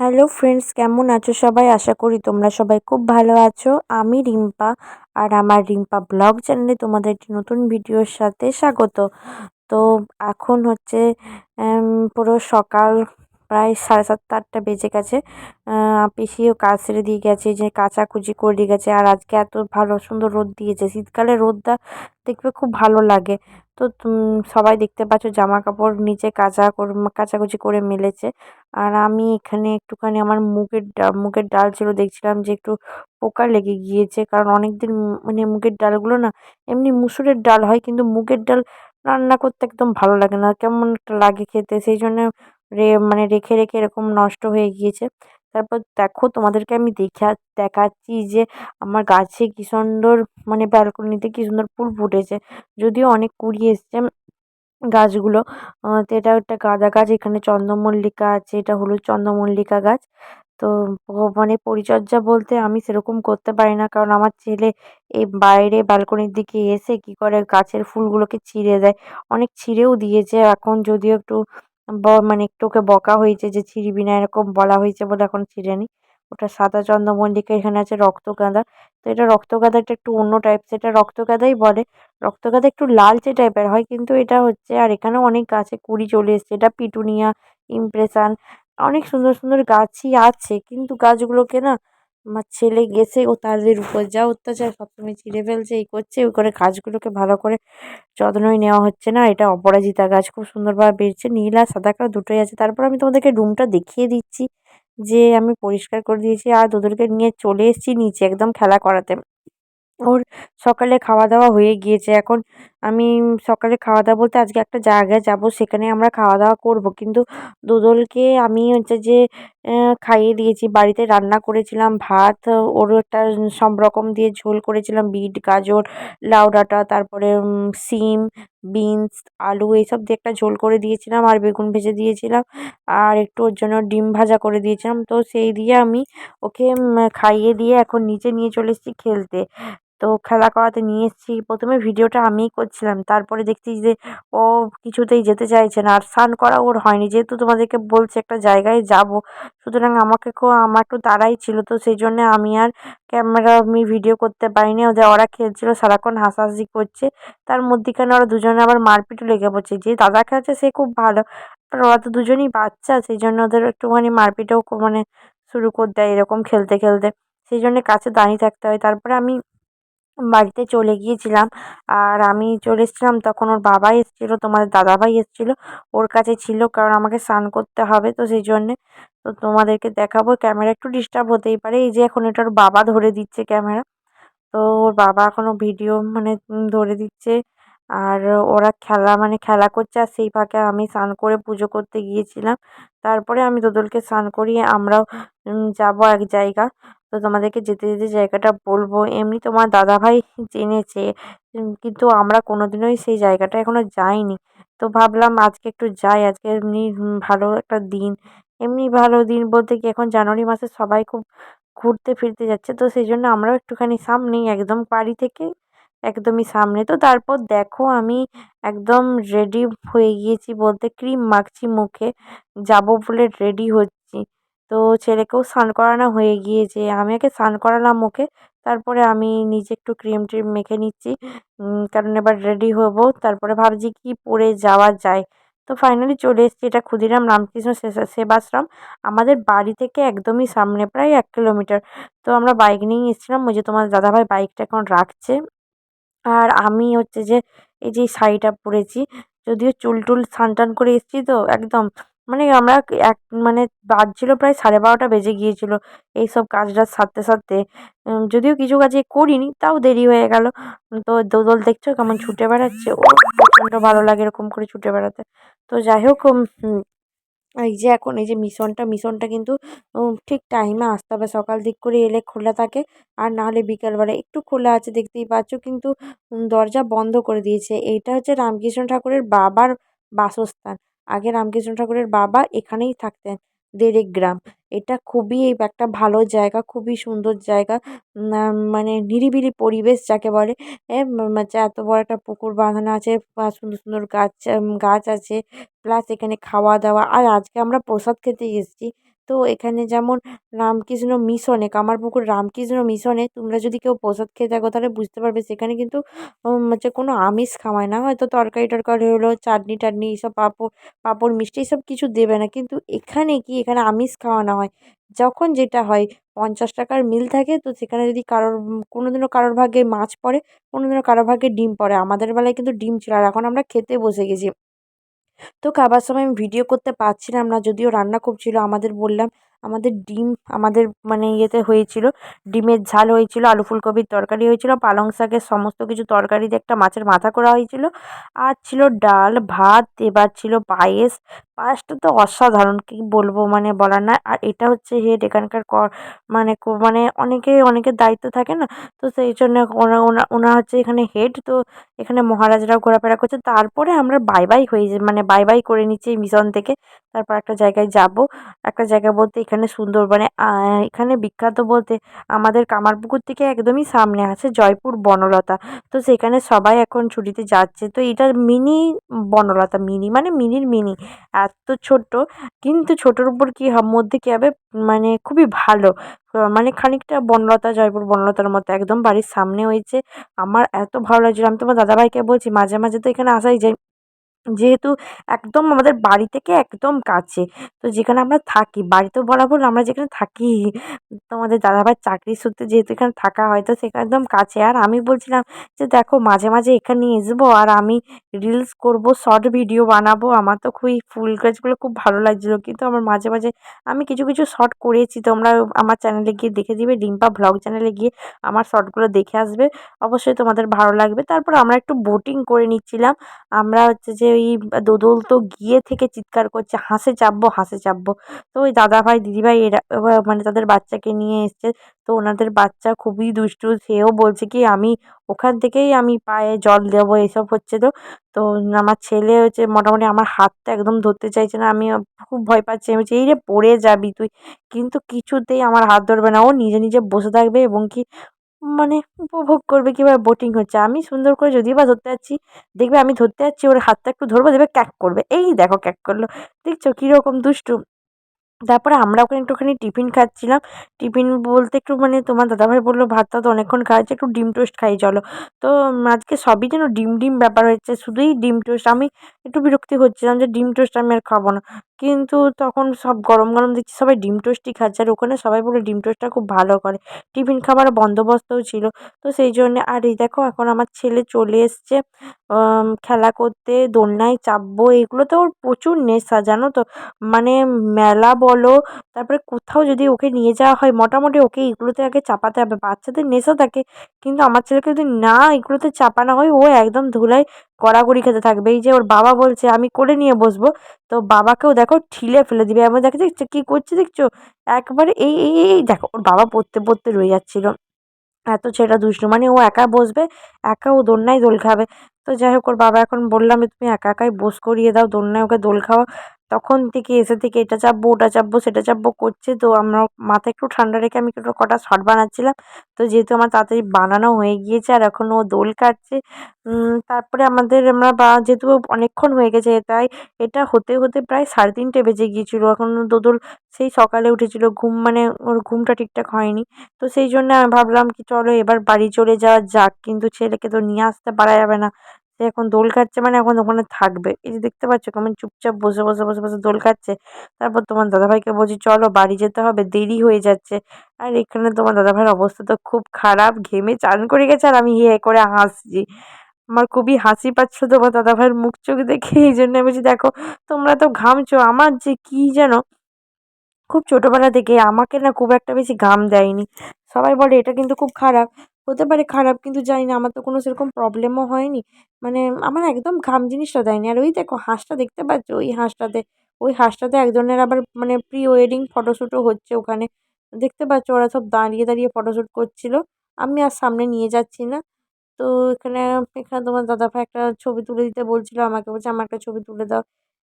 Hello friends কেমন আছো সবাই? আশা করি তোমরা সবাই খুব ভালো আছো। আমি রিম্পা আর আমার রিম্পা ব্লগ চ্যানেলে তোমাদের একটি নতুন ভিডিওর সাথে স্বাগত। তো এখন হচ্ছে পুরো সকাল প্রায় সাড়ে সাতটা, আটটা বেজে গেছে। পিসিও কাজ সেরে দিয়ে গেছে, যে কাচাকুচি করে দিয়ে গেছে। আর আজকে এত ভালো, সুন্দর রোদ দিয়েছে। শীতকালে রোদটা দেখবে খুব ভালো লাগে। তো সবাই দেখতে পাচ্ছ জামা কাপড় নিচে কাচা কাচাকুচি করে মেলেছে। আর আমি এখানে একটুখানি আমার মুগের ডাল মুগের ডাল ছিল, দেখছিলাম যে একটু পোকা লেগে গিয়েছে। কারণ অনেক দিন মানে মুগের ডালগুলো না, এমনি মুসুরের ডাল হয়, কিন্তু মুগের ডাল রান্না করতে একদম ভালো লাগে না। কেমন একটা লাগে খেতে। সেই জন্য রে মানে রেখে রেখে এরকম নষ্ট হয়ে গিয়েছে। তারপর দেখো তোমাদেরকে আমি দেখা, দেখাচ্ছি যে আমার গাছে কী সুন্দর মানে ব্যালকনিতে কী সুন্দর ফুল ফুটেছে। যদিও অনেক কুড়ি এসছে গাছগুলো। তো এটা একটা গাঁদা গাছ, এখানে চন্দ্রমল্লিকা আছে, এটা হলুদ চন্দ্রমল্লিকা গাছ। তো মানে পরিচর্যা বলতে আমি সেরকম করতে পারি না, কারণ আমার ছেলে এই বাইরে ব্যালকনির দিকে এসে কি করে গাছের ফুলগুলোকে ছিঁড়ে দেয়। অনেক ছিঁড়েও দিয়েছে, এখন যদিও একটু মানে একটু ওকে বকা হয়েছে যে, ছিঁড়বি না, এরকম বলা হয়েছে বলে এখন ছিঁড়েনি। ওটা সাদা চন্দ্রমল্লিকা, এখানে আছে রক্তগাঁদা। তো এটা রক্তগাঁদাটা একটু অন্য টাইপ সেটা রক্তগাঁদাই বলে। রক্তগাঁদা একটু লালচে টাইপের হয়, কিন্তু এটা হচ্ছে, আর এখানেও অনেক গাছে কুড়ি চলে এসছে। এটা পিটুনিয়া ইমপ্রেশান অনেক সুন্দর সুন্দর গাছই আছে। কিন্তু গাছগুলোকে না আমার ছেলে গেছে, ও তাদের উপর যা অত্যাচার সবসময় ছিঁড়ে ফেলছে, এই করছে ওই করে গাছগুলোকে ভালো করে যত্নই নেওয়া হচ্ছে না। এটা অপরাজিতা গাছ খুব সুন্দরভাবে বেড়েছে নীল আর সাদা কালার দুটোই আছে। তারপর আমি তোমাদেরকে রুমটা দেখিয়ে দিচ্ছি, যে আমি পরিষ্কার করে দিয়েছি আর তোদেরকে নিয়ে চলে এসেছি নিচে একদম খেলা করাতে। ওর সকালে খাওয়া দাওয়া হয়ে গিয়েছে। এখন আমি সকালে খাওয়া দাওয়া বলতে আজকে একটা জায়গায় যাব, সেখানে আমরা খাওয়া দাওয়া করব। কিন্তু দোদলকে আমি হচ্ছে যে খাইয়ে দিয়েছি। বাড়িতে রান্না করেছিলাম, ভাত, ওরও একটা সব রকম দিয়ে ঝোল করেছিলাম। বিট, গাজর, লাউ ডাঁটা, তারপরে সিম, বিনস, আলু এইসব দিয়ে একটা ঝোল করে দিয়েছিলাম আর বেগুন ভেজে দিয়েছিলাম। আর একটু ওর জন্য ডিম ভাজা করে দিয়েছিলাম। তো সেই দিয়ে আমি ওকে খাইয়ে দিয়ে এখন নিচে নিয়ে চলে এসেছি খেলতে। তো খেলা করাতে নিয়ে এসেছি। প্রথমে ভিডিওটা আমিই করছিলাম। তারপরে দেখছি যে ও কিছুতেই যেতে চাইছে না। আর স্নান করা ওর হয়নি। যেহেতু তোমাদেরকে বলছি একটা জায়গায় যাব, সুতরাং আমাকে খুব আমার একটু তাড়াই ছিল। তো সেই জন্যে আমি আর ক্যামেরা আমি ভিডিও করতে পারিনি। ওদের ওরা খেলছিল, সারাক্ষণ হাসাহাসি করছে। তার মধ্যিখানে ওরা দুজনে আবার মারপিটও লেগে পড়ছে। যে দাদা খেলছে সে খুব ভালো। ওরা তো দুজনই বাচ্চা, সেই জন্য ওদের একটুখানি মারপিটও মানে শুরু করে দেয় এরকম খেলতে খেলতে। সেই জন্যে কাছে দাঁড়িয়ে থাকতে হয়। তারপরে আমি বাড়িতে চলে গিয়েছিলাম। আর আমি চলে এসেছিলাম তখন ওর বাবা এসেছিল, তোমাদের দাদাভাই এসেছিল, ওর কাছে ছিল কারণ আমাকে স্নান করতে হবে তো সেই জন্যে। তো তোমাদেরকে দেখাবো, ক্যামেরা একটু ডিস্টার্ব হতেই পারে। এই যে এখন এটা ওর বাবা ধরে দিচ্ছে ক্যামেরা। তো ওর বাবা এখনও ভিডিও মানে ধরে দিচ্ছে। আর ওরা খেলা মানে খেলা করছে আর সেই ফাঁকে আমি স্নান করে পুজো করতে গিয়েছিলাম। তারপরে আমি দোদলকে স্নান করিয়ে আমরাও যাব এক জায়গা। তো তোমাদেরকে যেতে যেতে জায়গাটা বলব। এমনি তোমার দাদাভাই জেনেছে কিন্তু আমরা কোনো দিনই সেই জায়গাটা এখনও যাইনি। তো ভাবলাম আজকে একটু যাই, আজকে এমনি ভালো একটা দিন। এমনি ভালো দিন বলতে কি এখন জানুয়ারি মাসে সবাই খুব ঘুরতে ফিরতে যাচ্ছে, তো সেই জন্য আমরাও একটুখানি সামনেই, একদম বাড়ি থেকে একদমই সামনে। তো তারপর দেখো আমি একদম রেডি হয়ে গিয়েছি বলতে ক্রিম মাখছি মুখে। যাব বলে রেডি হচ্ছি। তো ছেলেকেও স্নান করানো হয়ে গিয়েছে। আমি আগে স্নান করালাম ওকে। তারপরে আমি নিজে একটু ক্রিম ট্রিম মেখে নিচ্ছি। কারণ এবার রেডি হব। তারপরে ভাবছি কী পরে যাওয়া যায়। তো ফাইনালি চলে এসেছি। এটা ক্ষুদিরাম রামকৃষ্ণ সেবাশ্রম। আমাদের বাড়ি থেকে একদমই সামনে, প্রায় এক কিলোমিটার। তো আমরা বাইক নিয়েই এসেছিলাম। ওই যে তোমার দাদাভাই বাইকটা এখন রাখছে। আর আমি হচ্ছে যে, এই যে শাড়িটা পরেছি। যদিও চুল টুল স্নান টান করে এসেছি তো, একদম মানে আমরা এক মানে বাজছিল প্রায় সাড়ে বারোটা বেজে গিয়েছিল এই সব কাজ টাজ সারতে। সারতে যদিও কিছু কাজে করিনি, তাও দেরি হয়ে গেল। তো দোদল দেখছ কেমন ছুটে বেড়াচ্ছে? ও প্রচণ্ড ভালো লাগে এরকম করে ছুটে বেড়াতে। তো যাই হোক এই যে এখন এই যে মিশনটা মিশনটা কিন্তু ঠিক টাইমে আসতে হবে। সকাল দিক করে এলে খোলা থাকে আর না হলে বিকেলবেলা একটু খোলা আছে, দেখতেই পাচ্ছ কিন্তু দরজা বন্ধ করে দিয়েছে। এইটা হচ্ছে রামকৃষ্ণ ঠাকুরের বাবার বাসস্থান। আগে রামকৃষ্ণ ঠাকুরের বাবা এখানেই থাকতেন দেরেক গ্রাম এটা খুবই একটা ভালো জায়গা, খুবই সুন্দর জায়গা। মানে নিরিবিলি পরিবেশ যাকে বলে। এত বড় একটা পুকুর বাঁধানো আছে সুন্দর সুন্দর গাছ গাছ আছে, প্লাস এখানে খাওয়া দাওয়া। আর আজকে আমরা প্রসাদ খেতে এসেছি। তো এখানে যেমন রামকৃষ্ণ মিশনে কামারপুকুর রামকৃষ্ণ মিশনে তোমরা যদি কেউ প্রসাদ খেয়ে থাকো তাহলে বুঝতে পারবে সেখানে কিন্তু হচ্ছে কোনো আমিষ খাওয়ায় না। হয়তো তরকারি টরকারি হলো, চাটনি টাটনি এইসব পাঁপড় পাঁপড় মিষ্টি এইসব কিছু দেবে না। কিন্তু এখানে কি? এখানে আমিষ খাওয়ানো হয়। যখন যেটা হয়, পঞ্চাশ টাকার মিল থাকে তো সেখানে যদি কারোর কোনো দিনও কারোর ভাগে মাছ পড়ে কোনো দিনও কারোর ভাগে ডিম পড়ে। আমাদের বেলায় কিন্তু ডিম ছিল আর এখন আমরা খেতে বসে গেছি। তো খাবার সময় আমি ভিডিও করতে পারছিলাম না, যদিও রান্না খুব ছিল, আমাদের বললাম, আমাদের ডিম, আমাদের মানে ইয়েতে হয়েছিল, ডিমের ঝাল হয়েছিল, আলু ফুলকপির তরকারি হয়েছিল, পালং শাকের সমস্ত কিছু তরকারি দিয়ে একটা মাছের মাথা করা হয়েছিল, আর ছিল ডাল, ভাত, এবার ছিল পায়েস, পায়েসটা তো অসাধারণ, কী বলব মানে বলার নয়, আর এটা হচ্ছে হেড, এখানকার মানে মানে অনেকে, অনেকের দায়িত্ব থাকে না, তো সেই জন্য ওনা ওনা ওনা হচ্ছে এখানে হেড, তো এখানে মহারাজরাও ঘোরাফেরা করছে। তারপরে আমরা বাই বাই হয়ে যে মানে বাই বাই করে নিচ্ছি এই মিশন থেকে। তারপর একটা জায়গায় যাব। একটা জায়গা বলতে এখানে সুন্দরবনে এখানে বিখ্যাত বলতে আমাদের কামারপুকুর থেকে একদমই সামনে আছে জয়পুর বনলতা। তো সেখানে সবাই এখন ছুটিতে যাচ্ছে। তো এটা মিনি বনলতা মিনি মানে মিনির মিনি এত ছোট্ট কিন্তু ছোটোর উপর কী, মধ্যে কী হবে? মানে খুবই ভালো। মানে খানিকটা বনলতা, জয়পুর বনলতার মতো একদম বাড়ির সামনে হয়েছে আমার এত ভালো লাগছিল। আমি তোমার দাদাভাইকে বলছি, মাঝে মাঝে তো এখানে আসাই যায়। যেহেতু একদম আমাদের বাড়ি থেকে একদম কাছে, তো যেখানে আমরা থাকি বাড়ি তো ভুল আমরা যেখানে থাকি, তো আমাদের দাদাভাইয়ের চাকরির সূত্রে যেহেতু এখানে থাকা হয়, তো সেখানে একদম কাছে। আর আমি বলছিলাম যে, দেখো, মাঝে মাঝে এখানে আসব আর আমি রিলস করব শর্ট ভিডিও বানাবো। আমার তো খুবই ফুল গাছগুলো খুব ভালো লাগছিল। কিন্তু আমার মাঝে মাঝে আমি কিছু কিছু শর্ট করেছি। তোমরা আমার চ্যানেলে গিয়ে দেখে দিবে রিম্পা ভ্লগ চ্যানেলে গিয়ে আমার শর্টগুলো দেখে আসবে। অবশ্যই তোমাদের ভালো লাগবে। তারপর আমরা একটু বোটিং করে নিচ্ছিলাম। আমরা হচ্ছে যে ওই দোদল তো গিয়ে থেকে চিৎকার করছে, হাঁসে চাপবো হাঁসে চাপবো। তো ওই দাদাভাই, দিদিভাই এরা মানে তাদের বাচ্চাকে নিয়ে এসছে। তো ওনাদের বাচ্চা খুবই দুষ্টু, সেও বলছে কি, আমি ওখান থেকেই আমি পায়ে জল দেবো, এসব হচ্ছে তো। তো আমার ছেলে হচ্ছে মোটামুটি আমার হাতটা একদম ধরতে চাইছে না, আমি খুব ভয় পাচ্ছি, আমি এই রে, পড়ে যাবি তুই। কিন্তু কিছুতেই আমার হাত ধরবে না, ও নিজে নিজে বসে থাকবে এবং কি মানে উপভোগ করবে কীভাবে বোটিং হচ্ছে। আমি সুন্দর করে যদিও বা ধরতে যাচ্ছি, দেখবে আমি ধরতে যাচ্ছি, ওর হাতটা একটু ধরবো, দেখবে ক্যাক করবে। এই দেখো ক্যাক করল। দেখছ কীরকম দুষ্টু। তারপরে আমরা ওখানে একটুখানি টিফিন খাচ্ছিলাম। টিফিন বলতে একটু মানে তোমার দাদাভাই বলল, ভাত টাত অনেকক্ষণ খাওয়া হয়েছে একটু ডিম টোস্ট খাই, চলো। তো আজকে সবই যেন ডিম ডিম ব্যাপার হচ্ছে শুধুই ডিম টোস্ট। আমি একটু বিরক্তি হচ্ছিলাম যে ডিম টোস্ট আমি আর খাব না। কিন্তু তখন সব গরম গরম দেখছি সবাই ডিম টোস্টই খাচ্ছে। আর ওখানে সবাই বলে ডিম টোস্টটা খুব ভালো করে। টিফিন খাবার বন্দোবস্তও ছিল। তো সেই জন্যে, আর এই দেখো, এখন আমার ছেলে চলে এসছে। খেলা করতে, দোলনায় চাপবো, এগুলো তো ওর প্রচুর নেশা, জানো তো? মানে মেলা বলো, তারপরে কোথাও যদি ওকে নিয়ে যাওয়া হয়, মোটামুটি ওকে এগুলোতে আগে চাপাতে হবে। বাচ্চাদের নেশা থাকে, কিন্তু আমার ছেলেকে যদি না এগুলোতে চাপানো হয়, ও একদম ধুলায় গড়াগড়ি খেতে থাকবে। এই যে ওর বাবা বলছে, আমি কোলে নিয়ে বসবো। তো বাবাকেও দেখো ঠিলে ফেলে দিবে। এমন দেখে দেখছ, কী করছে, দেখছ? একবারে এই এই এই দেখো, ওর বাবা পড়তে পড়তে রয়ে যাচ্ছিল। এত ছেলেটা দুষ্টু মানে ও একা বসবে, একা ও দোলনায় দোল খাবে। তো যাই হোক, ওর বাবা এখন বললাম তুমি একা একাই বোস করিয়ে দাও, দোলনায় ওকে দোল খাওয়া তখন থেকে এসে থেকে এটা চাপবো, ওটা চাপবো, সেটা চাপবো করছে। তো আমরা মাথা একটু ঠান্ডা রেখে আমি একটু কটা শর্ট বানাচ্ছিলাম। তো যেহেতু আমার তাড়াতাড়ি বানানো হয়ে গিয়েছে আর এখন ও দোল কাটছে তারপরে আমাদের আমরা বা, যেহেতু অনেকক্ষণ হয়ে গেছে, তাই এটা হতে হতে প্রায় সাড়ে তিনটে বেজে গিয়েছিল। এখন দোদল সেই সকালে উঠেছিলো, ঘুম মানে ওর ঘুমটা ঠিকঠাক হয়নি। তো সেই জন্য আমি ভাবলাম কি চলো এবার বাড়ি চলে যাওয়া যাক, কিন্তু ছেলেকে তো নিয়ে আসতে পারা যাবে না। সে এখন দোল খাচ্ছে মানে এখন ওখানে থাকবে। এই যে দেখতে পাচ্ছ কেমন চুপচাপ বসে বসে বসে বসে দোল খাচ্ছে। তারপর তোমার দাদাভাইকে বলছি, চলো বাড়ি যেতে হবে, দেরি হয়ে যাচ্ছে। আর এখানে তোমার দাদাভাইয়ের অবস্থা তো খুব খারাপ, ঘেমে চান করে গেছে আর আমি হে করে হাসছি। আমার খুবই হাসি পাচ্ছিল তোমার দাদাভাইয়ের মুখ চোখ দেখে, এই জন্য বলছি, দেখো, তোমরা তো ঘামছো, আমার যে কী যেন খুব ছোটোবেলা থেকে আমাকে না খুব একটা বেশি ঘাম দেয়নি। সবাই বলে, এটা কিন্তু খুব খারাপ। হতে পারে খারাপ কিন্তু জানি না। আমার তো কোনো সেরকম প্রবলেমও হয়নি। মানে আমার একদম ঘাম জিনিসটা দেয়নি। আর ওই দেখো হাঁসটা দেখতে পাচ্ছ? ওই হাঁসটাতে ওই হাঁসটাতে একজনের আবার মানে প্রি ওয়েডিং ফটোশ্যুটও হচ্ছে ওখানে। দেখতে পাচ্ছ ওরা সব দাঁড়িয়ে দাঁড়িয়ে ফটোশ্যুট করছিল। আমি আর সামনে নিয়ে যাচ্ছি না। তো এখানে এখানে তোমার দাদাভাই একটা ছবি তুলে দিতে বলছিলো আমাকে। বলছে, আমার একটা ছবি তুলে দাও।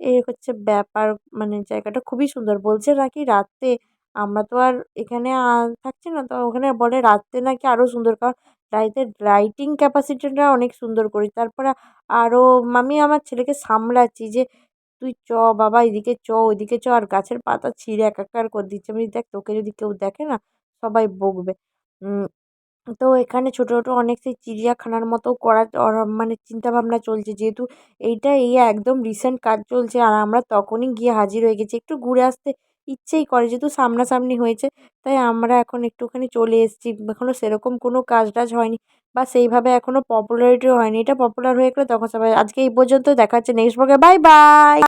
এই হচ্ছে ব্যাপার মানে জায়গাটা খুবই সুন্দর। বলছে নাকি রাত্রে আমরা তো আর এখানে থাকছি না। তো ওখানে বলে রাত্রে নাকি আরও সুন্দর। কারণ রাইতের লাইটিং ক্যাপাসিটিটা অনেক সুন্দর করি। তারপরে আরও আমি আমার ছেলেকে সামলাচ্ছি যে, তুই চ, বাবা, এদিকে চ, ওইদিকে চ। আর গাছের পাতা ছিঁড়ে এক একাকার করে দিচ্ছে। আমি দেখ, তোকে যদি কেউ দেখে না, সবাই বকবে। তো এখানে ছোটো ছোটো অনেক সেই চিড়িয়াখানার মতো করার মানে চিন্তাভাবনা চলছে। যেহেতু এইটা এই একদম রিসেন্ট কাজ চলছে। আর আমরা তখনই গিয়ে হাজির হয়ে গেছি। একটু ঘুরে আসতে ইচ্ছেই করে, যেহেতু সামনাসামনি হয়েছে, তাই আমরা এখন একটুখানি চলে এসেছি। এখনও সেরকম কোনো কাজ টাজ হয়নি বা সেইভাবে এখনও পপুলারিটিও হয়নি। এটা পপুলার হয়ে গেলে তখন সবাই আজকে এই পর্যন্ত দেখা হচ্ছে নেক্সট ব্লগে বাই বাই